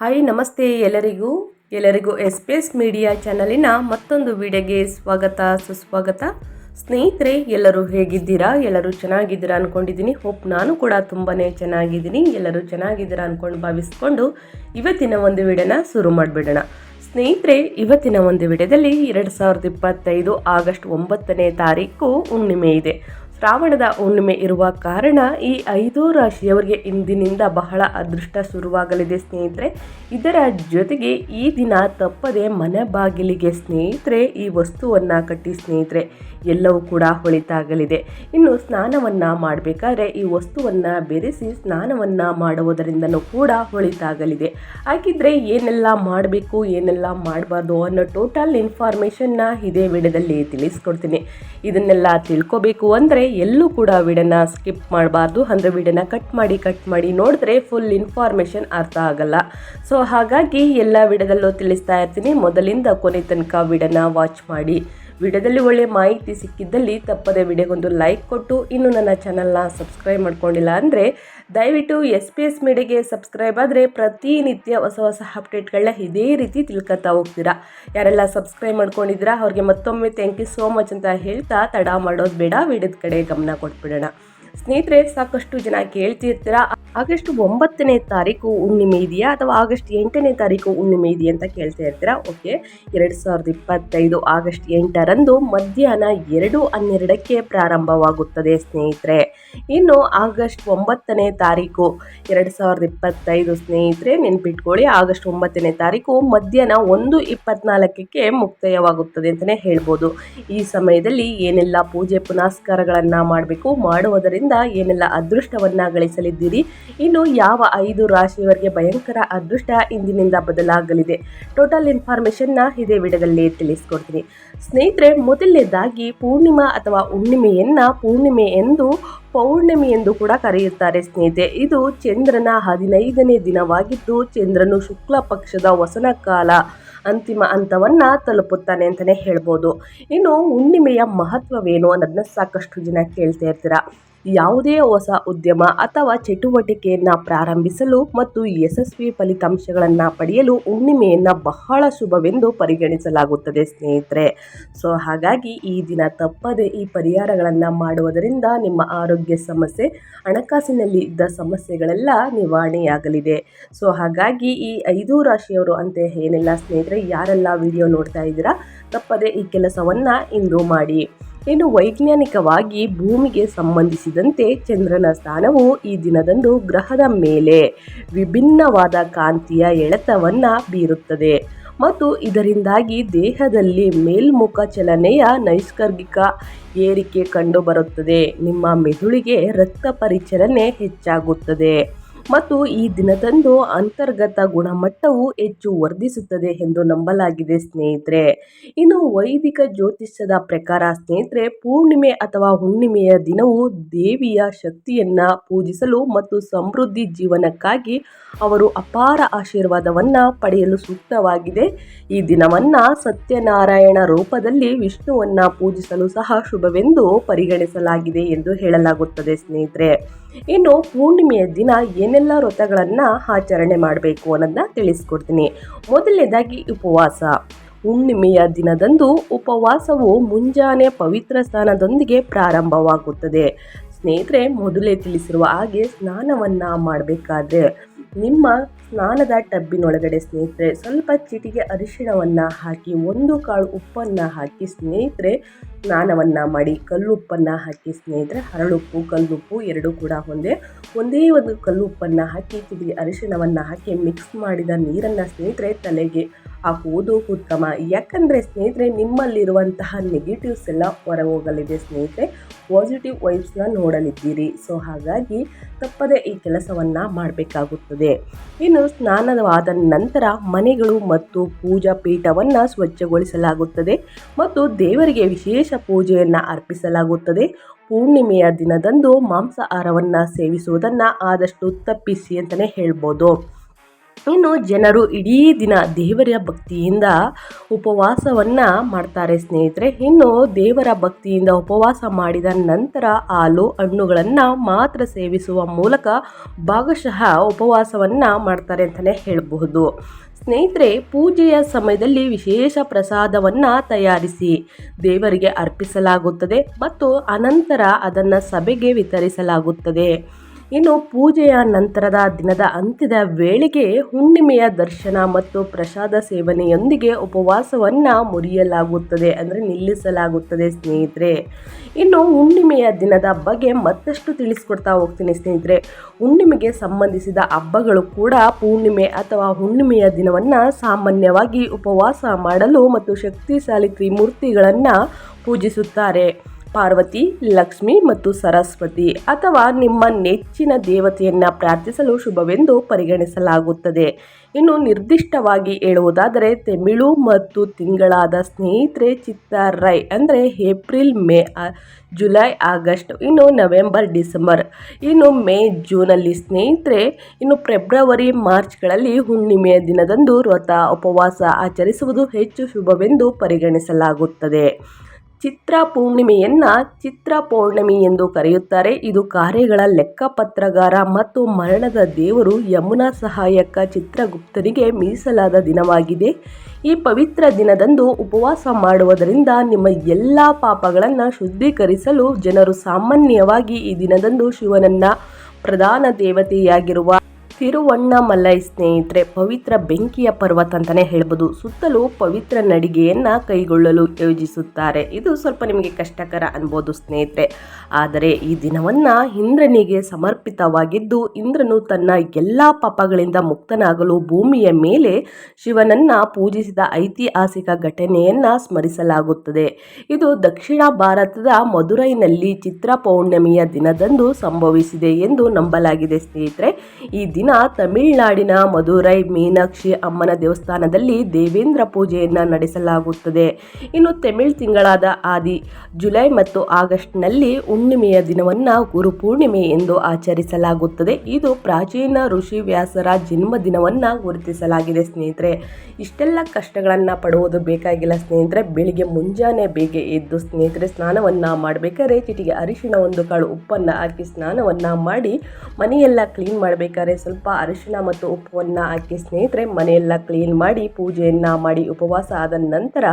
Hi, ನಮಸ್ತೆ ಎಲ್ಲರಿಗೂ. ಎಲ್ಲರಿಗೂ ಎಸ್ ಪಿ ಎಸ್ ಮೀಡಿಯಾ ಚಾನಲಿನ ಮತ್ತೊಂದು ವಿಡಿಯೋಗೆ ಸ್ವಾಗತ, ಸುಸ್ವಾಗತ. ಸ್ನೇಹಿತರೆ, ಎಲ್ಲರೂ ಹೇಗಿದ್ದೀರಾ? ಎಲ್ಲರೂ ಚೆನ್ನಾಗಿದ್ದೀರಾ ಅಂದ್ಕೊಂಡಿದ್ದೀನಿ ಹೋಪ್ ನಾನು ಕೂಡ ತುಂಬಾ ಚೆನ್ನಾಗಿದ್ದೀನಿ. ಎಲ್ಲರೂ ಚೆನ್ನಾಗಿದ್ದೀರಾ ಅಂದ್ಕೊಂಡು ಭಾವಿಸ್ಕೊಂಡು ಇವತ್ತಿನ ಒಂದು ವಿಡಿಯೋನ ಶುರು ಮಾಡಿಬಿಡೋಣ. ಸ್ನೇಹಿತರೆ, ಇವತ್ತಿನ ಒಂದು ವಿಡಿಯೋದಲ್ಲಿ ಎರಡು ಸಾವಿರದ ಇಪ್ಪತ್ತೈದು ಆಗಸ್ಟ್ ಒಂಬತ್ತನೇ ತಾರೀಕು ಹುಣ್ಣಿಮೆ ಇದೆ. ಶ್ರಾವಣದ ಹುಣ್ಣಿಮೆ ಇರುವ ಕಾರಣ ಈ ಐದೂ ರಾಶಿಯವರಿಗೆ ಇಂದಿನಿಂದ ಬಹಳ ಅದೃಷ್ಟ ಶುರುವಾಗಲಿದೆ ಸ್ನೇಹಿತರೆ. ಇದರ ಜೊತೆಗೆ ಈ ದಿನ ತಪ್ಪದೆ ಮನೆ ಬಾಗಿಲಿಗೆ ಸ್ನೇಹಿತರೆ, ಈ ವಸ್ತುವನ್ನು ಕಟ್ಟಿ ಸ್ನೇಹಿತರೆ, ಎಲ್ಲವೂ ಕೂಡ ಹೊಳಿತಾಗಲಿದೆ. ಇನ್ನು ಸ್ನಾನವನ್ನು ಮಾಡಬೇಕಾದ್ರೆ ಈ ವಸ್ತುವನ್ನು ಬೆರೆಸಿ ಸ್ನಾನವನ್ನು ಮಾಡುವುದರಿಂದನೂ ಕೂಡ ಹೊಳಿತಾಗಲಿದೆ. ಹಾಗಿದ್ರೆ ಏನೆಲ್ಲ ಮಾಡಬೇಕು, ಏನೆಲ್ಲ ಮಾಡಬಾರ್ದು ಅನ್ನೋ ಟೋಟಲ್ ಇನ್ಫಾರ್ಮೇಷನ್ನ ಇದೇ ವಿಡಿಯೋದಲ್ಲಿ ತಿಳಿಸ್ಕೊಡ್ತೀನಿ. ಇದನ್ನೆಲ್ಲ ತಿಳ್ಕೊಬೇಕು ಅಂದರೆ ಎಲ್ಲೂ ಕೂಡ ವಿಡಿಯೋನ ಸ್ಕಿಪ್ ಮಾಡಬಾರ್ದು. ಅಂದರೆ ವಿಡಿಯೋನ ಕಟ್ ಮಾಡಿ ಕಟ್ ಮಾಡಿ ನೋಡಿದ್ರೆ ಫುಲ್ ಇನ್ಫಾರ್ಮೇಷನ್ ಅರ್ಥ ಆಗಲ್ಲ. ಸೊ ಹಾಗಾಗಿ ಎಲ್ಲ ವಿಡಿಯೋದಲ್ಲೂ ತಿಳಿಸ್ತಾ ಇರ್ತೀನಿ. ಮೊದಲಿಂದ ಕೊನೆ ತನಕ ವಿಡಿಯೋನ ವಾಚ್ ಮಾಡಿ. ವಿಡಿಯೋದಲ್ಲಿ ಒಳ್ಳೆ ಮಾಹಿತಿ ಸಿಕ್ಕಿದ್ದಲ್ಲಿ ತಪ್ಪದೆ ವಿಡಿಯೋಗೊಂದು ಲೈಕ್ ಕೊಟ್ಟು. ಇನ್ನು ನನ್ನ ಚಾನಲ್ನ ಸಬ್ಸ್ಕ್ರೈಬ್ ಮಾಡ್ಕೊಂಡಿಲ್ಲ ಅಂದರೆ ದಯವಿಟ್ಟು ಎಸ್ ಪಿ ಎಸ್ ಮೀಡಿಯಾಗೆ ಸಬ್ಸ್ಕ್ರೈಬ್ ಆದರೆ ಪ್ರತಿನಿತ್ಯ ಹೊಸ ಹೊಸ ಅಪ್ಡೇಟ್ಗಳನ್ನ ಇದೇ ರೀತಿ ತಿಳ್ಕೊತಾ ಹೋಗ್ತೀರಾ. ಯಾರೆಲ್ಲ ಸಬ್ಸ್ಕ್ರೈಬ್ ಮಾಡ್ಕೊಂಡಿದ್ದೀರಾ, ಅವ್ರಿಗೆ ಮತ್ತೊಮ್ಮೆ ಥ್ಯಾಂಕ್ ಯು ಸೋ ಮಚ್ ಅಂತ ಹೇಳ್ತಾ ತಡ ಮಾಡೋದು ಬೇಡ, ವಿಡಿಯೋದ ಕಡೆ ಗಮನ ಕೊಟ್ಬಿಡೋಣ. ಸ್ನೇಹಿತರೆ, ಸಾಕಷ್ಟು ಜನ ಕೇಳ್ತಿರ್ತೀರಾ ಆಗಸ್ಟ್ ಒಂಬತ್ತನೇ ತಾರೀಕು ಹುಣ್ಣಿಮೆ ಇದೆಯಾ ಅಥವಾ ಆಗಸ್ಟ್ ಎಂಟನೇ ತಾರೀಕು ಹುಣ್ಣಿಮೆ ಇದೆಯಾ ಅಂತ ಕೇಳ್ತಾ ಇರ್ತೀರಾ? ಓಕೆ ಎರಡು ಸಾವಿರದ ಇಪ್ಪತ್ತೈದು ಆಗಸ್ಟ್ ಎಂಟರಂದು ಮಧ್ಯಾಹ್ನ ಎರಡು ಹನ್ನೆರಡಕ್ಕೆ ಪ್ರಾರಂಭವಾಗುತ್ತದೆ ಸ್ನೇಹಿತರೆ. ಇನ್ನು ಆಗಸ್ಟ್ ಒಂಬತ್ತನೇ ತಾರೀಕು ಎರಡು ಸಾವಿರದ ಇಪ್ಪತ್ತೈದು ಸ್ನೇಹಿತರೆ, ನೆನ್ಪಿಟ್ಕೊಳ್ಳಿ, ಆಗಸ್ಟ್ ಒಂಬತ್ತನೇ ತಾರೀಕು ಮಧ್ಯಾಹ್ನ ಒಂದು ಇಪ್ಪತ್ನಾಲ್ಕಕ್ಕೆ ಮುಕ್ತಾಯವಾಗುತ್ತದೆ ಅಂತಲೇ ಹೇಳ್ಬೋದು. ಈ ಸಮಯದಲ್ಲಿ ಏನೆಲ್ಲ ಪೂಜೆ ಪುನಸ್ಕಾರಗಳನ್ನು ಮಾಡಬೇಕು, ಮಾಡುವುದರಿಂದ ಏನೆಲ್ಲ ಅದೃಷ್ಟವನ್ನು ಗಳಿಸಲಿದ್ದೀರಿ? ಇನ್ನು ಯಾವ ಐದು ರಾಶಿಯವರಿಗೆ ಭಯಂಕರ ಅದೃಷ್ಟ ಇಂದಿನಿಂದ ಬದಲಾಗಲಿದೆ? ಟೋಟಲ್ ಇನ್ಫಾರ್ಮೇಷನ್ನ ಇದೇ ವಿಡಿಯೋದಲ್ಲಿ ತಿಳಿಸ್ಕೊಡ್ತೀನಿ. ಸ್ನೇಹಿತರೆ, ಮೊದಲನೇದಾಗಿ ಪೂರ್ಣಿಮಾ ಅಥವಾ ಹುಣ್ಣಿಮೆಯನ್ನು ಪೂರ್ಣಿಮೆ ಎಂದು ಪೌರ್ಣಮಿ ಎಂದು ಕೂಡ ಕರೆಯುತ್ತಾರೆ ಸ್ನೇಹಿತೆ ಇದು ಚಂದ್ರನ ಹದಿನೈದನೇ ದಿನವಾಗಿದ್ದು ಚಂದ್ರನು ಶುಕ್ಲ ಪಕ್ಷದ ವಸನ ಕಾಲ ಅಂತಿಮ ಹಂತವನ್ನು ತಲುಪುತ್ತಾನೆ ಅಂತಲೇ ಹೇಳ್ಬೋದು. ಇನ್ನು ಹುಣ್ಣಿಮೆಯ ಮಹತ್ವವೇನು ಅನ್ನೋದನ್ನ ಸಾಕಷ್ಟು ಜನ ಕೇಳ್ತಾ ಇರ್ತೀರ? ಯಾವುದೇ ಹೊಸ ಉದ್ಯಮ ಅಥವಾ ಚಟುವಟಿಕೆಯನ್ನು ಪ್ರಾರಂಭಿಸಲು ಮತ್ತು ಯಶಸ್ವಿ ಫಲಿತಾಂಶಗಳನ್ನು ಪಡೆಯಲು ಹುಣ್ಣಿಮೆಯನ್ನು ಬಹಳ ಶುಭವೆಂದು ಪರಿಗಣಿಸಲಾಗುತ್ತದೆ, ಸ್ನೇಹಿತರೆ. ಸೊ, ಹಾಗಾಗಿ ಈ ದಿನ ತಪ್ಪದೆ ಈ ಪರಿಹಾರಗಳನ್ನು ಮಾಡುವುದರಿಂದ ನಿಮ್ಮ ಆರೋಗ್ಯ ಸಮಸ್ಯೆ ಹಣಕಾಸಿನಲ್ಲಿ ಇದ್ದ ಸಮಸ್ಯೆಗಳೆಲ್ಲ ನಿವಾರಣೆಯಾಗಲಿದೆ. ಸೊ, ಹಾಗಾಗಿ ಈ ಐದು ರಾಶಿಯವರು ಅಂತ ಏನೆಲ್ಲ, ಸ್ನೇಹಿತರೆ, ಯಾರೆಲ್ಲ ವಿಡಿಯೋ ನೋಡ್ತಾ ಇದ್ದೀರಾ, ತಪ್ಪದೆ ಈ ಕೆಲಸವನ್ನು ಇಂದು ಮಾಡಿ. ಇನ್ನು ವೈಜ್ಞಾನಿಕವಾಗಿ ಭೂಮಿಗೆ ಸಂಬಂಧಿಸಿದಂತೆ ಚಂದ್ರನ ಸ್ಥಾನವು ಈ ದಿನದಂದು ಗ್ರಹದ ಮೇಲೆ ವಿಭಿನ್ನವಾದ ಕಾಂತಿಯ ಎಳೆತವನ್ನು ಬೀರುತ್ತದೆ. ಮತ್ತು ಇದರಿಂದಾಗಿ ದೇಹದಲ್ಲಿ ಮೇಲ್ಮುಖ ಚಲನೆಯ ನೈಸರ್ಗಿಕ ಏರಿಕೆ ಕಂಡುಬರುತ್ತದೆ. ನಿಮ್ಮ ಮೆದುಳಿಗೆ ರಕ್ತ ಪರಿಚಲನೆ ಹೆಚ್ಚಾಗುತ್ತದೆ. ಮತ್ತು ಈ ದಿನದಂದು ಅಂತರ್ಗತ ಗುಣಮಟ್ಟವು ಹೆಚ್ಚು ವರ್ಧಿಸುತ್ತದೆ ಎಂದು ನಂಬಲಾಗಿದೆ, ಸ್ನೇಹಿತರೆ. ಇನ್ನು ವೈದಿಕ ಜ್ಯೋತಿಷ್ಯದ ಪ್ರಕಾರ, ಸ್ನೇಹಿತರೆ, ಪೂರ್ಣಿಮೆ ಅಥವಾ ಹುಣ್ಣಿಮೆಯ ದಿನವು ದೇವಿಯ ಶಕ್ತಿಯನ್ನು ಪೂಜಿಸಲು ಮತ್ತು ಸಮೃದ್ಧಿ ಜೀವನಕ್ಕಾಗಿ ಅವರು ಅಪಾರ ಆಶೀರ್ವಾದವನ್ನು ಪಡೆಯಲು ಸೂಕ್ತವಾಗಿದೆ. ಈ ದಿನವನ್ನು ಸತ್ಯನಾರಾಯಣ ರೂಪದಲ್ಲಿ ವಿಷ್ಣುವನ್ನು ಪೂಜಿಸಲು ಸಹ ಶುಭವೆಂದು ಪರಿಗಣಿಸಲಾಗಿದೆ ಎಂದು ಹೇಳಲಾಗುತ್ತದೆ, ಸ್ನೇಹಿತರೆ. ಇನ್ನು ಪೂರ್ಣಿಮೆಯ ದಿನ ಏನೆಲ್ಲ ವ್ರತಗಳನ್ನು ಆಚರಣೆ ಮಾಡಬೇಕು ಅನ್ನೋದನ್ನ ತಿಳಿಸ್ಕೊಡ್ತೀನಿ. ಮೊದಲನೇದಾಗಿ ಉಪವಾಸ. ಹುಣ್ಣಿಮೆಯ ದಿನದಂದು ಉಪವಾಸವು ಮುಂಜಾನೆ ಪವಿತ್ರ ಸ್ನಾನದೊಂದಿಗೆ ಪ್ರಾರಂಭವಾಗುತ್ತದೆ. ಸ್ನೇಹಿತರೆ, ಮೊದಲೇ ತಿಳಿಸಿರುವ ಹಾಗೆ ಸ್ನಾನವನ್ನು ಮಾಡಬೇಕಾದ್ರೆ ನಿಮ್ಮ ಸ್ನಾನದ ಟಬ್ಬಿನೊಳಗಡೆ ಸ್ನೇಹಿತರೆ, ಸ್ವಲ್ಪ ಚಿಟಿಗೆ ಅರಿಶಿಣವನ್ನು ಹಾಕಿ, ಒಂದು ಕಾಳು ಉಪ್ಪನ್ನು ಹಾಕಿ ಸ್ನೇಹಿತರೆ ಸ್ನಾನವನ್ನು ಮಾಡಿ ಕಲ್ಲುಪ್ಪನ್ನು ಹಾಕಿ ಸ್ನೇಹಿತರೆ ಹರಳುಪ್ಪು ಕಲ್ಲುಪ್ಪು ಎರಡೂ ಕೂಡ ಒಂದೇ ಒಂದೇ ಒಂದು ಕಲ್ಲುಪ್ಪನ್ನು ಹಾಕಿ ಚಿಟಿಗೆ ಅರಿಶಿಣವನ್ನು ಹಾಕಿ ಮಿಕ್ಸ್ ಮಾಡಿದ ನೀರನ್ನು ಸ್ನೇಹಿತರೆ, ತಲೆಗೆ ಹಾಕುವುದು ಉತ್ತಮ. ಯಾಕಂದರೆ ಸ್ನೇಹಿತರೆ, ನಿಮ್ಮಲ್ಲಿರುವಂತಹ ನೆಗೆಟಿವ್ಸ್ ಎಲ್ಲ ಹೊರ ಹೋಗಲಿದೆ ಸ್ನೇಹಿತರೆ ಪಾಸಿಟಿವ್ ವೈಬ್ಸ್ನ ನೋಡಲಿದ್ದೀರಿ. ಸೊ ಹಾಗಾಗಿ ತಪ್ಪದೆ ಈ ಕೆಲಸವನ್ನು ಮಾಡಬೇಕಾಗುತ್ತದೆ. ಇನ್ನು ಸ್ನಾನವಾದ ನಂತರ ಮನೆಗಳು ಮತ್ತು ಪೂಜಾ ಪೀಠವನ್ನು ಸ್ವಚ್ಛಗೊಳಿಸಲಾಗುತ್ತದೆ ಮತ್ತು ದೇವರಿಗೆ ವಿಶೇಷ ಪೂಜೆಯನ್ನು ಅರ್ಪಿಸಲಾಗುತ್ತದೆ. ಪೂರ್ಣಿಮೆಯ ದಿನದಂದು ಮಾಂಸಾಹಾರವನ್ನು ಸೇವಿಸುವುದನ್ನು ಆದಷ್ಟು ತಪ್ಪಿಸಿ ಅಂತಲೇ ಹೇಳ್ಬೋದು. ಇನ್ನು ಜನರು ಇಡೀ ದಿನ ದೇವರ ಭಕ್ತಿಯಿಂದ ಉಪವಾಸವನ್ನು ಮಾಡ್ತಾರೆ ಸ್ನೇಹಿತರೆ. ಇನ್ನು ದೇವರ ಭಕ್ತಿಯಿಂದ ಉಪವಾಸ ಮಾಡಿದ ನಂತರ ಹಾಲು ಹಣ್ಣುಗಳನ್ನು ಮಾತ್ರ ಸೇವಿಸುವ ಮೂಲಕ ಭಾಗಶಃ ಉಪವಾಸವನ್ನು ಮಾಡ್ತಾರೆ ಅಂತಲೇ ಹೇಳಬಹುದು. ಸ್ನೇಹಿತರೆ, ಪೂಜೆಯ ಸಮಯದಲ್ಲಿ ವಿಶೇಷ ಪ್ರಸಾದವನ್ನು ತಯಾರಿಸಿ ದೇವರಿಗೆ ಅರ್ಪಿಸಲಾಗುತ್ತದೆ ಮತ್ತು ಅನಂತರ ಅದನ್ನು ಸಭೆಗೆ ವಿತರಿಸಲಾಗುತ್ತದೆ. ಇನ್ನು ಪೂಜೆಯ ನಂತರದ ದಿನದ ಅಂತ್ಯದ ವೇಳೆಗೆ ಹುಣ್ಣಿಮೆಯ ದರ್ಶನ ಮತ್ತು ಪ್ರಸಾದ ಸೇವನೆಯೊಂದಿಗೆ ಉಪವಾಸವನ್ನು ಮುರಿಯಲಾಗುತ್ತದೆ ಅಂದರೆ ನಿಲ್ಲಿಸಲಾಗುತ್ತದೆ ಸ್ನೇಹಿತರೆ. ಇನ್ನು ಹುಣ್ಣಿಮೆಯ ದಿನದ ಬಗ್ಗೆ ಮತ್ತಷ್ಟು ತಿಳಿಸ್ಕೊಡ್ತಾ ಹೋಗ್ತೀನಿ ಸ್ನೇಹಿತರೆ. ಹುಣ್ಣಿಮೆಗೆ ಸಂಬಂಧಿಸಿದ ಹಬ್ಬಗಳು ಕೂಡ ಪೂರ್ಣಿಮೆ ಅಥವಾ ಹುಣ್ಣಿಮೆಯ ದಿನವನ್ನು ಸಾಮಾನ್ಯವಾಗಿ ಉಪವಾಸ ಮಾಡಲು ಮತ್ತು ಶಕ್ತಿಶಾಲಿ ತ್ರಿಮೂರ್ತಿಗಳನ್ನು ಪೂಜಿಸುತ್ತಾರೆ. ಪಾರ್ವತಿ, ಲಕ್ಷ್ಮಿ ಮತ್ತು ಸರಸ್ವತಿ ಅಥವಾ ನಿಮ್ಮ ನೆಚ್ಚಿನ ದೇವತೆಯನ್ನು ಪ್ರಾರ್ಥಿಸಲು ಶುಭವೆಂದು ಪರಿಗಣಿಸಲಾಗುತ್ತದೆ. ಇನ್ನು ನಿರ್ದಿಷ್ಟವಾಗಿ ಹೇಳುವುದಾದರೆ, ತಮಿಳು ಮತ್ತು ತಿಂಗಳಾದ ಸ್ನೇಹಿತರೆ ಚಿತ್ತಾರೈ ಅಂದರೆ ಏಪ್ರಿಲ್, ಮೇ ಜುಲೈ, ಆಗಸ್ಟ್, ಇನ್ನು ನವೆಂಬರ್, ಡಿಸೆಂಬರ್. ಇನ್ನು ಮೇ, ಜೂನಲ್ಲಿ ಸ್ನೇಹಿತರೆ, ಇನ್ನು ಫೆಬ್ರವರಿ, ಮಾರ್ಚ್ಗಳಲ್ಲಿ ಹುಣ್ಣಿಮೆಯ ದಿನದಂದು ವ್ರತ, ಉಪವಾಸ ಆಚರಿಸುವುದು ಹೆಚ್ಚು ಶುಭವೆಂದು ಪರಿಗಣಿಸಲಾಗುತ್ತದೆ. ಚಿತ್ರ ಪೂರ್ಣಿಮೆಯನ್ನು ಚಿತ್ರ ಪೌರ್ಣಮಿ ಎಂದು ಕರೆಯುತ್ತಾರೆ. ಇದು ಕಾರ್ಯಗಳ ಲೆಕ್ಕಪತ್ರಗಾರ ಮತ್ತು ಮರಣದ ದೇವರು ಯಮುನಾ ಸಹಾಯಕ ಚಿತ್ರಗುಪ್ತನಿಗೆ ಮೀಸಲಾದ ದಿನವಾಗಿದೆ. ಈ ಪವಿತ್ರ ದಿನದಂದು ಉಪವಾಸ ಮಾಡುವುದರಿಂದ ನಿಮ್ಮ ಎಲ್ಲ ಪಾಪಗಳನ್ನು ಶುದ್ಧೀಕರಿಸಲು ಜನರು ಸಾಮಾನ್ಯವಾಗಿ ಈ ದಿನದಂದು ಶಿವನನ್ನು ಪ್ರಧಾನ ದೇವತೆಯಾಗಿರುವ ತಿರುವಣ್ಣಾಮಲೈ ಸ್ನೇಹಿತರೆ, ಪವಿತ್ರ ಬೆಂಕಿಯ ಪರ್ವತ ಅಂತಲೇ ಹೇಳ್ಬೋದು. ಸುತ್ತಲೂ ಪವಿತ್ರ ನಡಿಗೆಯನ್ನು ಕೈಗೊಳ್ಳಲು ಯೋಜಿಸುತ್ತಾರೆ. ಇದು ಸ್ವಲ್ಪ ನಿಮಗೆ ಕಷ್ಟಕರ ಅನ್ಬೋದು ಸ್ನೇಹಿತರೆ. ಆದರೆ ಈ ದಿನವನ್ನು ಇಂದ್ರನಿಗೆ ಸಮರ್ಪಿತವಾಗಿದ್ದು, ಇಂದ್ರನು ತನ್ನ ಎಲ್ಲ ಪಾಪಗಳಿಂದ ಮುಕ್ತನಾಗಲು ಭೂಮಿಯ ಮೇಲೆ ಶಿವನನ್ನು ಪೂಜಿಸಿದ ಐತಿಹಾಸಿಕ ಘಟನೆಯನ್ನು ಸ್ಮರಿಸಲಾಗುತ್ತದೆ. ಇದು ದಕ್ಷಿಣ ಭಾರತದ ಮಧುರೈನಲ್ಲಿ ಚಿತ್ರ ಪೌರ್ಣಮಿಯ ದಿನದಂದು ಸಂಭವಿಸಿದೆ ಎಂದು ನಂಬಲಾಗಿದೆ ಸ್ನೇಹಿತರೆ. ಈ ದಿನ ದಿನ ತಮಿಳುನಾಡಿನ ಮಧುರೈ, ಮೀನಾಕ್ಷಿ ಅಮ್ಮನ ದೇವಸ್ಥಾನದಲ್ಲಿ ದೇವೇಂದ್ರ ಪೂಜೆಯನ್ನು ನಡೆಸಲಾಗುತ್ತದೆ. ಇನ್ನು ತಮಿಳ್ ತಿಂಗಳಾದ ಆದಿ, ಜುಲೈ ಮತ್ತು ಆಗಸ್ಟ್ನಲ್ಲಿ ಹುಣ್ಣಿಮೆಯ ದಿನವನ್ನು ಗುರುಪೂರ್ಣಿಮೆ ಎಂದು ಆಚರಿಸಲಾಗುತ್ತದೆ. ಇದು ಪ್ರಾಚೀನ ಋಷಿ ವ್ಯಾಸರ ಜನ್ಮದಿನವನ್ನು ಗುರುತಿಸಲಾಗಿದೆ ಸ್ನೇಹಿತರೆ. ಇಷ್ಟೆಲ್ಲ ಕಷ್ಟಗಳನ್ನು ಪಡುವುದು ಬೇಕಾಗಿಲ್ಲ ಸ್ನೇಹಿತರೆ. ಬೆಳಿಗ್ಗೆ ಮುಂಜಾನೆ ಬೇಗ ಎದ್ದು ಸ್ನೇಹಿತರೆ ಸ್ನಾನವನ್ನು ಮಾಡಬೇಕಾದ್ರೆ ಚಿಟಿಗೆ ಅರಿಶಿಣ ಒಂದು ಕಾಳು ಉಪ್ಪನ್ನು ಹಾಕಿ ಸ್ನಾನವನ್ನು ಮಾಡಿ ಮನೆಯೆಲ್ಲ ಕ್ಲೀನ್ ಮಾಡಬೇಕಾದ್ರೆ ಸ್ವಲ್ಪ ಸ್ವಲ್ಪ ಅರಿಶಿನ ಮತ್ತು ಉಪ್ಪನ್ನು ಹಾಕಿ ಸ್ನೇಹಿತರೆ, ಮನೆಯೆಲ್ಲ ಕ್ಲೀನ್ ಮಾಡಿ ಪೂಜೆಯನ್ನು ಮಾಡಿ ಉಪವಾಸ ಆದ ನಂತರ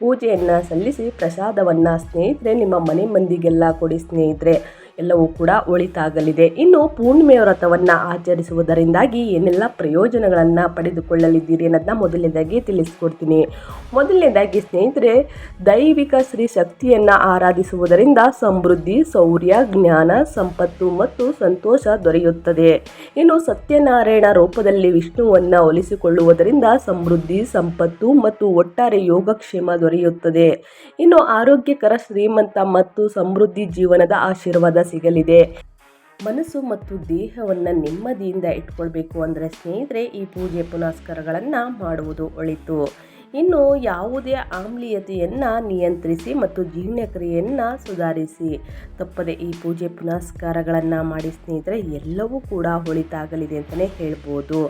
ಪೂಜೆಯನ್ನು ಸಲ್ಲಿಸಿ ಪ್ರಸಾದವನ್ನು ಸ್ನೇಹಿತರೆ, ನಿಮ್ಮ ಮನೆ ಮಂದಿಗೆಲ್ಲ ಕೊಡಿ ಸ್ನೇಹಿತರೆ. ಎಲ್ಲವೂ ಕೂಡ ಒಳಿತಾಗಲಿದೆ. ಇನ್ನು ಪೂರ್ಣಿಮೆಯ ವ್ರತವನ್ನು ಆಚರಿಸುವುದರಿಂದಾಗಿ ಏನೆಲ್ಲ ಪ್ರಯೋಜನಗಳನ್ನು ಪಡೆದುಕೊಳ್ಳಲಿದ್ದೀರಿ ಅನ್ನೋದನ್ನ ಮೊದಲನೇದಾಗಿ ತಿಳಿಸ್ಕೊಡ್ತೀನಿ. ಮೊದಲನೇದಾಗಿ ಸ್ನೇಹಿತರೆ, ದೈವಿಕ ಶ್ರೀ ಶಕ್ತಿಯನ್ನು ಆರಾಧಿಸುವುದರಿಂದ ಸಮೃದ್ಧಿ ಶೌರ್ಯ ಜ್ಞಾನ, ಸಂಪತ್ತು ಮತ್ತು ಸಂತೋಷ ದೊರೆಯುತ್ತದೆ. ಇನ್ನು ಸತ್ಯನಾರಾಯಣ ರೂಪದಲ್ಲಿ ವಿಷ್ಣುವನ್ನು ಒಲಿಸಿಕೊಳ್ಳುವುದರಿಂದ ಸಮೃದ್ಧಿ, ಸಂಪತ್ತು ಮತ್ತು ಒಟ್ಟಾರೆ ಯೋಗಕ್ಷೇಮ ದೊರೆಯುತ್ತದೆ. ಇನ್ನು ಆರೋಗ್ಯಕರ ಶ್ರೀಮಂತ ಮತ್ತು ಸಮೃದ್ಧಿ ಜೀವನದ ಆಶೀರ್ವಾದ ಸಿಗಲಿದೆ. ಮನಸ್ಸು ಮತ್ತು ದೇಹವನ್ನು ನೆಮ್ಮದಿಯಿಂದ ಇಟ್ಕೊಳ್ಬೇಕು ಅಂದರೆ ಸ್ನೇಹಿತರೆ ಈ ಪೂಜೆ ಪುನಸ್ಕಾರಗಳನ್ನು ಮಾಡುವುದು ಒಳಿತು. ಇನ್ನು ಯಾವುದೇ ಆಮ್ಲೀಯತೆಯನ್ನು ನಿಯಂತ್ರಿಸಿ ಮತ್ತು ಜೀರ್ಣಕ್ರಿಯೆಯನ್ನು ಸುಧಾರಿಸಿ. ತಪ್ಪದೆ ಈ ಪೂಜೆ ಪುನಸ್ಕಾರಗಳನ್ನು ಮಾಡಿ ಸ್ನೇಹಿತರೆ ಎಲ್ಲವೂ ಕೂಡ ಒಳಿತಾಗಲಿದೆ ಅಂತಲೇ ಹೇಳ್ಬೋದು.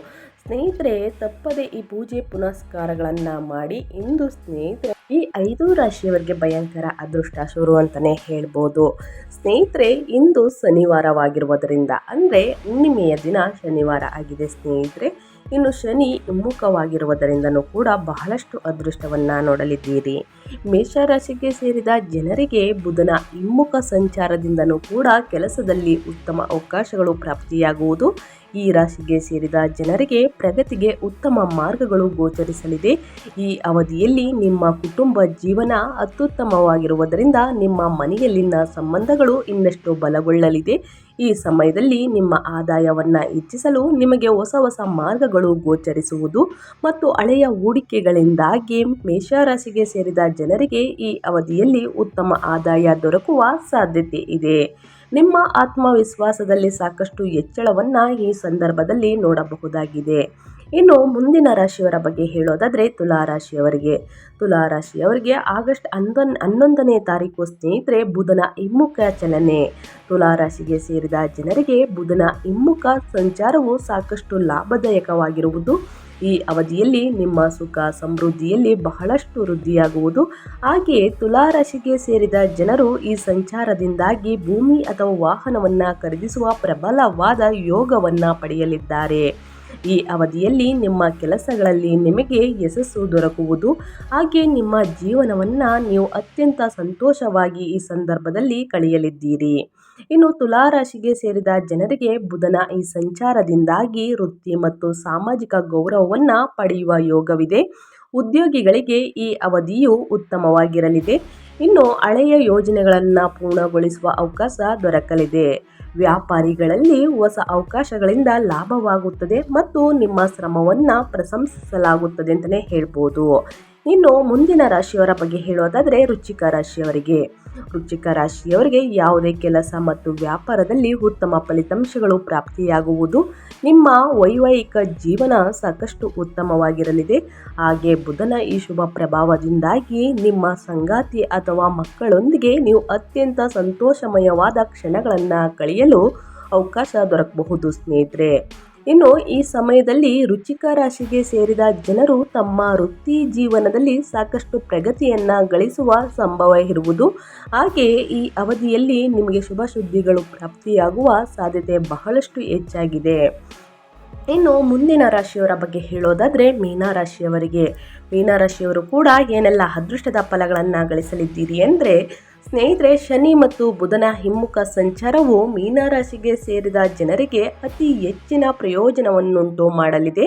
ಸ್ನೇಹಿತರೆ, ತಪ್ಪದೆ ಈ ಪೂಜೆ ಪುನಸ್ಕಾರಗಳನ್ನು ಮಾಡಿ ಇಂದು ಸ್ನೇಹಿತರೆ ಈ ಐದು ರಾಶಿಯವರಿಗೆ ಭಯಂಕರ ಅದೃಷ್ಟ ಶುರು ಅಂತಲೇ ಹೇಳ್ಬೋದು. ಸ್ನೇಹಿತರೆ, ಇಂದು ಶನಿವಾರವಾಗಿರುವುದರಿಂದ, ಅಂದರೆ ಹುಣ್ಣಿಮೆಯ ದಿನ ಶನಿವಾರ ಆಗಿದೆ ಸ್ನೇಹಿತರೆ. ಇನ್ನು ಶನಿ ಹಿಮ್ಮುಖವಾಗಿರುವುದರಿಂದನೂ ಕೂಡ ಬಹಳಷ್ಟು ಅದೃಷ್ಟವನ್ನು ನೋಡಲಿದ್ದೀರಿ. ಮೇಷರಾಶಿಗೆ ಸೇರಿದ ಜನರಿಗೆ ಬುಧನ ಹಿಮ್ಮುಖ ಸಂಚಾರದಿಂದನೂ ಕೂಡ ಕೆಲಸದಲ್ಲಿ ಉತ್ತಮ ಅವಕಾಶಗಳು ಪ್ರಾಪ್ತಿಯಾಗುವುದು. ಈ ರಾಶಿಗೆ ಸೇರಿದ ಜನರಿಗೆ ಪ್ರಗತಿಗೆ ಉತ್ತಮ ಮಾರ್ಗಗಳು ಗೋಚರಿಸಲಿದೆ. ಈ ಅವಧಿಯಲ್ಲಿ ನಿಮ್ಮ ಕುಟುಂಬ ಜೀವನ ಅತ್ಯುತ್ತಮವಾಗಿರುವುದರಿಂದ ನಿಮ್ಮ ಮನೆಯಲ್ಲಿನ ಸಂಬಂಧಗಳು ಇನ್ನಷ್ಟು ಬಲಗೊಳ್ಳಲಿದೆ. ಈ ಸಮಯದಲ್ಲಿ ನಿಮ್ಮ ಆದಾಯವನ್ನು ಹೆಚ್ಚಿಸಲು ನಿಮಗೆ ಹೊಸ ಹೊಸ ಮಾರ್ಗಗಳು ಗೋಚರಿಸುವುದು ಮತ್ತು ಹಳೆಯ ಹೂಡಿಕೆಗಳಿಂದಾಗಿ ಮೇಷರಾಶಿಗೆ ಸೇರಿದ ಜನರಿಗೆ ಈ ಅವಧಿಯಲ್ಲಿ ಉತ್ತಮ ಆದಾಯ ದೊರಕುವ ಸಾಧ್ಯತೆ ಇದೆ. ನಿಮ್ಮ ಆತ್ಮವಿಶ್ವಾಸದಲ್ಲಿ ಸಾಕಷ್ಟು ಹೆಚ್ಚಳವನ್ನು ಈ ಸಂದರ್ಭದಲ್ಲಿ ನೋಡಬಹುದಾಗಿದೆ. ಇನ್ನು ಮುಂದಿನ ರಾಶಿಯವರ ಬಗ್ಗೆ ಹೇಳೋದಾದರೆ ತುಲಾರಾಶಿಯವರಿಗೆ ತುಲಾರಾಶಿಯವರಿಗೆ ಆಗಸ್ಟ್ ಹನ್ನೊಂದು, ಹನ್ನೊಂದನೇ ತಾರೀಕು ಸ್ನೇಹಿತರೆ ಬುಧನ ಹಿಮ್ಮುಖ ಚಲನೆ. ತುಲಾರಾಶಿಗೆ ಸೇರಿದ ಜನರಿಗೆ ಬುಧನ ಹಿಮ್ಮುಖ ಸಂಚಾರವು ಸಾಕಷ್ಟು ಲಾಭದಾಯಕವಾಗಿರುವುದು. ಈ ಅವಧಿಯಲ್ಲಿ ನಿಮ್ಮ ಸುಖ ಸಮೃದ್ಧಿಯಲ್ಲಿ ಬಹಳಷ್ಟು ವೃದ್ಧಿಯಾಗುವುದು. ಹಾಗೆಯೇ ತುಲಾರಾಶಿಗೆ ಸೇರಿದ ಜನರು ಈ ಸಂಚಾರದಿಂದಾಗಿ ಭೂಮಿ ಅಥವಾ ವಾಹನವನ್ನು ಖರೀದಿಸುವ ಪ್ರಬಲವಾದ ಯೋಗವನ್ನು ಪಡೆಯಲಿದ್ದಾರೆ. ಈ ಅವಧಿಯಲ್ಲಿ ನಿಮ್ಮ ಕೆಲಸಗಳಲ್ಲಿ ನಿಮಗೆ ಯಶಸ್ಸು ದೊರಕುವುದು. ಹಾಗೆ ನಿಮ್ಮ ಜೀವನವನ್ನು ನೀವು ಅತ್ಯಂತ ಸಂತೋಷವಾಗಿ ಈ ಸಂದರ್ಭದಲ್ಲಿ ಕಳೆಯಲಿದ್ದೀರಿ. ಇನ್ನು ತುಲಾರಾಶಿಗೆ ಸೇರಿದ ಜನರಿಗೆ ಬುಧನ ಈ ಸಂಚಾರದಿಂದಾಗಿ ವೃತ್ತಿ ಮತ್ತು ಸಾಮಾಜಿಕ ಗೌರವವನ್ನು ಪಡೆಯುವ ಯೋಗವಿದೆ. ಉದ್ಯೋಗಿಗಳಿಗೆ ಈ ಅವಧಿಯು ಉತ್ತಮವಾಗಿರಲಿದೆ. ಇನ್ನು ಹಳೆಯ ಯೋಜನೆಗಳನ್ನು ಪೂರ್ಣಗೊಳಿಸುವ ಅವಕಾಶ ದೊರಕಲಿದೆ. ವ್ಯಾಪಾರಿಗಳಲ್ಲಿ ಹೊಸ ಅವಕಾಶಗಳಿಂದ ಲಾಭವಾಗುತ್ತದೆ ಮತ್ತು ನಿಮ್ಮ ಶ್ರಮವನ್ನು ಪ್ರಶಂಸಿಸಲಾಗುತ್ತದೆ ಅಂತಲೇ ಹೇಳ್ಬೋದು. ಇನ್ನು ಮುಂದಿನ ರಾಶಿಯವರ ಬಗ್ಗೆ ಹೇಳೋದಾದರೆ ರುಚಿಕ ರಾಶಿಯವರಿಗೆ. ರುಚಿಕ ರಾಶಿಯವರಿಗೆ ಯಾವುದೇ ಕೆಲಸ ಮತ್ತು ವ್ಯಾಪಾರದಲ್ಲಿ ಉತ್ತಮ ಫಲಿತಾಂಶಗಳು ಪ್ರಾಪ್ತಿಯಾಗುವುದು ನಿಮ್ಮ ವೈವಾಹಿಕ ಜೀವನ ಸಾಕಷ್ಟು ಉತ್ತಮವಾಗಿರಲಿದೆ. ಹಾಗೆ ಬುಧನ ಈ ಶುಭ ಪ್ರಭಾವದಿಂದಾಗಿ ನಿಮ್ಮ ಸಂಗಾತಿ ಅಥವಾ ಮಕ್ಕಳೊಂದಿಗೆ ನೀವು ಅತ್ಯಂತ ಸಂತೋಷಮಯವಾದ ಕ್ಷಣಗಳನ್ನು ಕಳೆಯಲು ಅವಕಾಶ ದೊರಕಬಹುದು ಸ್ನೇಹಿತರೆ. ಇನ್ನು ಈ ಸಮಯದಲ್ಲಿ ರುಚಿಕ ರಾಶಿಗೆ ಸೇರಿದ ಜನರು ತಮ್ಮ ವೃತ್ತಿ ಜೀವನದಲ್ಲಿ ಸಾಕಷ್ಟು ಪ್ರಗತಿಯನ್ನು ಗಳಿಸುವ ಸಂಭವ ಇರುವುದು. ಹಾಗೆಯೇ ಈ ಅವಧಿಯಲ್ಲಿ ನಿಮಗೆ ಶುಭ ಸುದ್ದಿಗಳು ಪ್ರಾಪ್ತಿಯಾಗುವ ಸಾಧ್ಯತೆ ಬಹಳಷ್ಟು ಹೆಚ್ಚಾಗಿದೆ. ಇನ್ನು ಮುಂದಿನ ರಾಶಿಯವರ ಬಗ್ಗೆ ಹೇಳೋದಾದರೆ ಮೀನರಾಶಿಯವರಿಗೆ ಮೀನರಾಶಿಯವರು ಕೂಡ ಏನೆಲ್ಲ ಅದೃಷ್ಟದ ಫಲಗಳನ್ನು ಗಳಿಸಲಿದ್ದೀರಿ ಅಂದರೆ ಸ್ನೇಹಿತರೆ ಶನಿ ಮತ್ತು ಬುಧನ ಹಿಮ್ಮುಖ ಸಂಚಾರವು ಮೀನರಾಶಿಗೆ ಸೇರಿದ ಜನರಿಗೆ ಅತಿ ಹೆಚ್ಚಿನ ಪ್ರಯೋಜನವನ್ನುಂಟು ಮಾಡಲಿದೆ.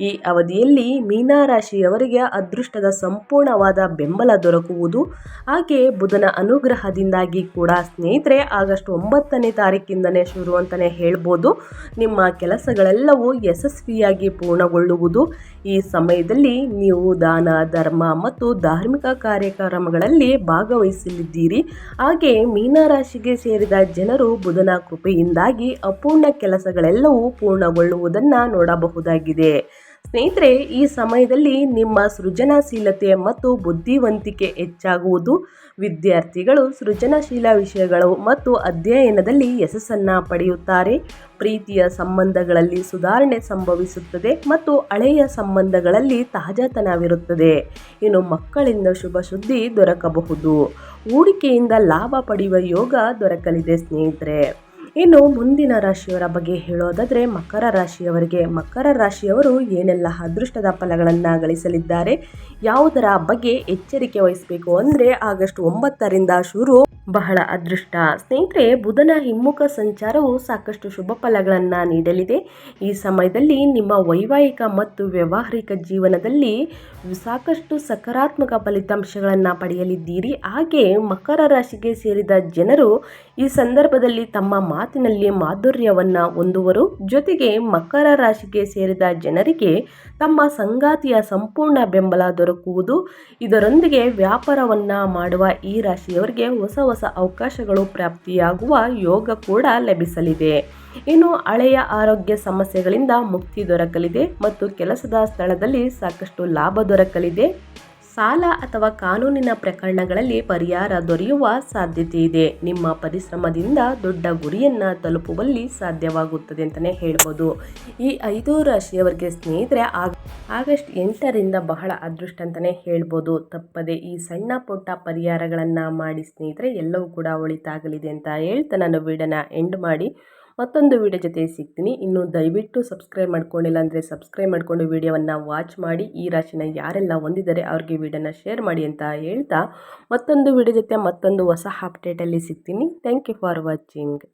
ಈ ಅವಧಿಯಲ್ಲಿ ಮೀನರಾಶಿಯವರಿಗೆ ಅದೃಷ್ಟದ ಸಂಪೂರ್ಣವಾದ ಬೆಂಬಲ ದೊರಕುವುದು. ಹಾಗೆ ಬುಧನ ಅನುಗ್ರಹದಿಂದಾಗಿ ಕೂಡ ಸ್ನೇಹಿತರೆ, ಆಗಸ್ಟ್ ಒಂಬತ್ತನೇ ತಾರೀಕಿಂದನೇ ಶುರು ಅಂತಲೇ ಹೇಳ್ಬೋದು. ನಿಮ್ಮ ಕೆಲಸಗಳೆಲ್ಲವೂ ಯಶಸ್ವಿಯಾಗಿ ಪೂರ್ಣಗೊಳ್ಳುವುದು. ಈ ಸಮಯದಲ್ಲಿ ನೀವು ದಾನ, ಧರ್ಮ ಮತ್ತು ಧಾರ್ಮಿಕ ಕಾರ್ಯಕ್ರಮಗಳಲ್ಲಿ ಭಾಗವಹಿಸಲಿದ್ದೀರಿ. ಹಾಗೆ ಮೀನರಾಶಿಗೆ ಸೇರಿದ ಜನರು ಬುಧನ ಕೃಪೆಯಿಂದಾಗಿ ಅಪೂರ್ಣ ಕೆಲಸಗಳೆಲ್ಲವೂ ಪೂರ್ಣಗೊಳ್ಳುವುದನ್ನು ನೋಡಬಹುದಾಗಿದೆ. ಸ್ನೇಹಿತರೆ, ಈ ಸಮಯದಲ್ಲಿ ನಿಮ್ಮ ಸೃಜನಶೀಲತೆ ಮತ್ತು ಬುದ್ಧಿವಂತಿಕೆ ಹೆಚ್ಚಾಗುವುದು. ವಿದ್ಯಾರ್ಥಿಗಳು ಸೃಜನಶೀಲ ವಿಷಯಗಳು ಮತ್ತು ಅಧ್ಯಯನದಲ್ಲಿ ಯಶಸ್ಸನ್ನು ಪಡೆಯುತ್ತಾರೆ. ಪ್ರೀತಿಯ ಸಂಬಂಧಗಳಲ್ಲಿ ಸುಧಾರಣೆ ಸಂಭವಿಸುತ್ತದೆ ಮತ್ತು ಹಳೆಯ ಸಂಬಂಧಗಳಲ್ಲಿ ತಾಜಾತನವಿರುತ್ತದೆ. ಇನ್ನು ಮಕ್ಕಳಿಂದ ಶುಭ ಸುದ್ದಿ ದೊರಕಬಹುದು. ಹೂಡಿಕೆಯಿಂದ ಲಾಭ ಪಡೆಯುವ ಯೋಗ ದೊರಕಲಿದೆ ಸ್ನೇಹಿತರೆ. ಇನ್ನು ಮುಂದಿನ ರಾಶಿಯವರ ಬಗ್ಗೆ ಹೇಳೋದಾದರೆ ಮಕರ ರಾಶಿಯವರಿಗೆ, ಮಕರ ರಾಶಿಯವರು ಏನೆಲ್ಲ ಅದೃಷ್ಟದ ಫಲಗಳನ್ನು ಗಳಿಸಲಿದ್ದಾರೆ, ಯಾವುದರ ಬಗ್ಗೆ ಎಚ್ಚರಿಕೆ ವಹಿಸಬೇಕು ಅಂದರೆ ಆಗಸ್ಟ್ ಒಂಬತ್ತರಿಂದ ಶುರು ಬಹಳ ಅದೃಷ್ಟ. ಸ್ನೇಹಿತರೆ, ಬುಧನ ಹಿಮ್ಮುಖ ಸಂಚಾರವು ಸಾಕಷ್ಟು ಶುಭ ಫಲಗಳನ್ನು ನೀಡಲಿದೆ. ಈ ಸಮಯದಲ್ಲಿ ನಿಮ್ಮ ವೈವಾಹಿಕ ಮತ್ತು ವ್ಯಾವಹಾರಿಕ ಜೀವನದಲ್ಲಿ ಸಾಕಷ್ಟು ಸಕಾರಾತ್ಮಕ ಫಲಿತಾಂಶಗಳನ್ನು ಪಡೆಯಲಿದ್ದೀರಿ. ಹಾಗೆ ಮಕರ ರಾಶಿಗೆ ಸೇರಿದ ಜನರು ಈ ಸಂದರ್ಭದಲ್ಲಿ ತಮ್ಮ ಮಾತಿನಲ್ಲಿ ಮಾಧುರ್ಯವನ್ನು ಹೊಂದುವರು. ಜೊತೆಗೆ ಮಕರ ರಾಶಿಗೆ ಸೇರಿದ ಜನರಿಗೆ ತಮ್ಮ ಸಂಗಾತಿಯ ಸಂಪೂರ್ಣ ಬೆಂಬಲ ದೊರಕುವುದು. ಇದರೊಂದಿಗೆ ವ್ಯಾಪಾರವನ್ನು ಮಾಡುವ ಈ ರಾಶಿಯವರಿಗೆ ಹೊಸ ಹೊಸ ಅವಕಾಶಗಳು ಪ್ರಾಪ್ತಿಯಾಗುವ ಯೋಗ ಕೂಡ ಲಭಿಸಲಿದೆ. ಇನ್ನು ಹಳೆಯ ಆರೋಗ್ಯ ಸಮಸ್ಯೆಗಳಿಂದ ಮುಕ್ತಿ ದೊರಕಲಿದೆ ಮತ್ತು ಕೆಲಸದ ಸ್ಥಳದಲ್ಲಿ ಸಾಕಷ್ಟು ಲಾಭ ದೊರಕಲಿದೆ. ಸಾಲ ಅಥವಾ ಕಾನೂನಿನ ಪ್ರಕರಣಗಳಲ್ಲಿ ಪರಿಹಾರ ದೊರೆಯುವ ಸಾಧ್ಯತೆ ಇದೆ ನಿಮ್ಮ ಪರಿಶ್ರಮದಿಂದ ದೊಡ್ಡ ಗುರಿಯನ್ನು ತಲುಪುವಲ್ಲಿ ಸಾಧ್ಯವಾಗುತ್ತದೆ ಅಂತಲೇ ಹೇಳ್ಬೋದು. ಈ ಐದು ರಾಶಿಯವರಿಗೆ ಸ್ನೇಹಿತರೆ ಆಗಸ್ಟ್ ಎಂಟರಿಂದ ಬಹಳ ಅದೃಷ್ಟ ಅಂತಲೇ ಹೇಳ್ಬೋದು. ತಪ್ಪದೆ ಈ ಸಣ್ಣ ಪುಟ್ಟ ಪರಿಹಾರಗಳನ್ನು ಮಾಡಿ ಸ್ನೇಹಿತರೆ, ಎಲ್ಲವೂ ಕೂಡ ಒಳಿತಾಗಲಿದೆ ಅಂತ ಹೇಳ್ತಾ ನಾನು ವೀಡಿಯೋನ ಎಂಡ್ ಮಾಡಿ. ಮತ್ತೊಂದು ವಿಡಿಯೋ ಜೊತೆ ಸಿಗ್ತೀನಿ. ಇನ್ನು ದಯವಿಟ್ಟು ಸಬ್ಸ್ಕ್ರೈಬ್ ಮಾಡ್ಕೊಂಡಿಲ್ಲ ಅಂದರೆ ಸಬ್ಸ್ಕ್ರೈಬ್ ಮಾಡಿಕೊಂಡು ವಿಡಿಯೋವನ್ನು ವಾಚ್ ಮಾಡಿ. ಈ ರಾಶಿನ ಯಾರೆಲ್ಲ ಹೊಂದಿದ್ದಾರೆ ಅವ್ರಿಗೆ ವಿಡಿಯೋನ ಶೇರ್ ಮಾಡಿ ಅಂತ ಹೇಳ್ತಾ ಮತ್ತೊಂದು ವಿಡಿಯೋ ಜೊತೆ ಮತ್ತೊಂದು ಹೊಸ ಅಪ್ಡೇಟಲ್ಲಿ ಸಿಗ್ತೀನಿ. Thank you for watching